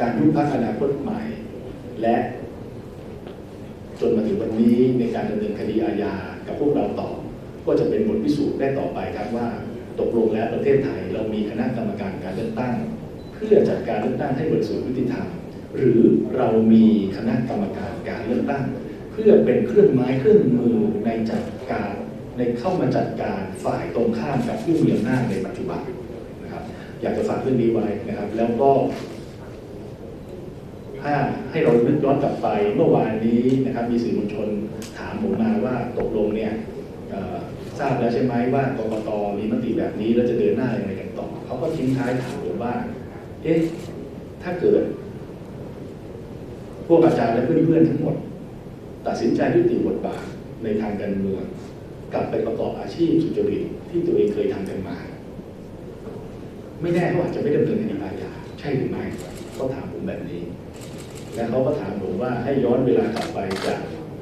การยุบพักอนาคตใหม่ และจนมาถึงวันนี้ในการดำเนินคดีอาญากับพวกเราต่อ ก็จะเป็นบทพิสูจน์ได้ต่อไปครับว่า ตกลงแล้วประเทศไทยเรามีคณะกรรมการการเลือกตั้ง เพื่อจัดการเลือกตั้งให้บริสุทธิ์ยุติธรรม หรือเรามีคณะกรรมการการเลือกตั้ง เพื่อเป็นเครื่องไม้เครื่องมือในจัดการในเข้ามาจัดการฝ่ายตรงข้ามกับผู้มีอำนาจในปัจจุบันนะครับ อยากจะฝากเรื่องนี้ไว้นะครับ แล้วก็ ถ้าให้เรานึกย้อนกลับไปเมื่อวานนี้นะครับมีสื่อมวลชนถามผมมาว่าตกลงเนี่ยทราบแล้วใช่ไหมว่ากรกตมีมติแบบนี้แล้วจะเดินหน้าอย่างไรกันต่อเขาก็ทิ้งท้ายถามผมว่าเอ๊ะถ้าเกิด พวกอาจารย์และเพื่อนๆทั้งหมด ตัดสินใจยุติบทบาทในทางการเมืองกลับไปประกอบอาชีพสุจริตที่ตัวเองเคยทำกันมา ไม่แน่เขาอาจจะไม่ดำเนินคดีอาญาใช่หรือไม่เขาถามผมแบบนี้ และเขาก็ถามผมว่าให้ย้อนเวลากลับไปจะ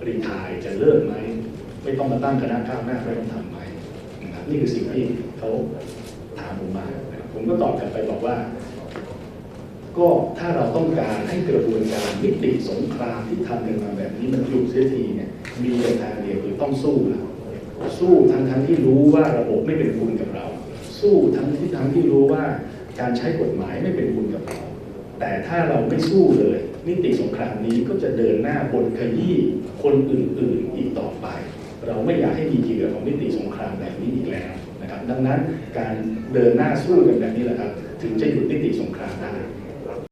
รีทายจะเลิกไหม ไม่ต้องมาตั้งคณะก้าวหน้าไม่ต้องทำไหมนะครับนี่คือสิ่งที่เขาถามผมมาผมก็ตอบกลับไปบอกว่า ก็ถ้าเราต้องการให้กระบวนการมิติสงครามที่ทำกันมาแบบนี้มันหยุดเสียทีเนี่ยมีแต่ทางเดียวคือต้องสู้ครับสู้ทั้งทั้งที่รู้ว่าระบบไม่เป็นคุณกับเรา สู้ทั้งที่ทั้งที่รู้ว่าการใช้กฎหมายไม่เป็น แต่ถ้าเราไม่สู้เลย นิติสงครามนี้ก็จะเดินหน้าบนขยี้คนอื่นๆอีกต่อไป เราไม่อยากให้มีเหยื่อของนิติสงครามแบบนี้อีกแล้วนะครับ ดังนั้นการเดินหน้าสู้กันแบบนี้แหละครับ ถึงจะหยุดนิติสงครามได้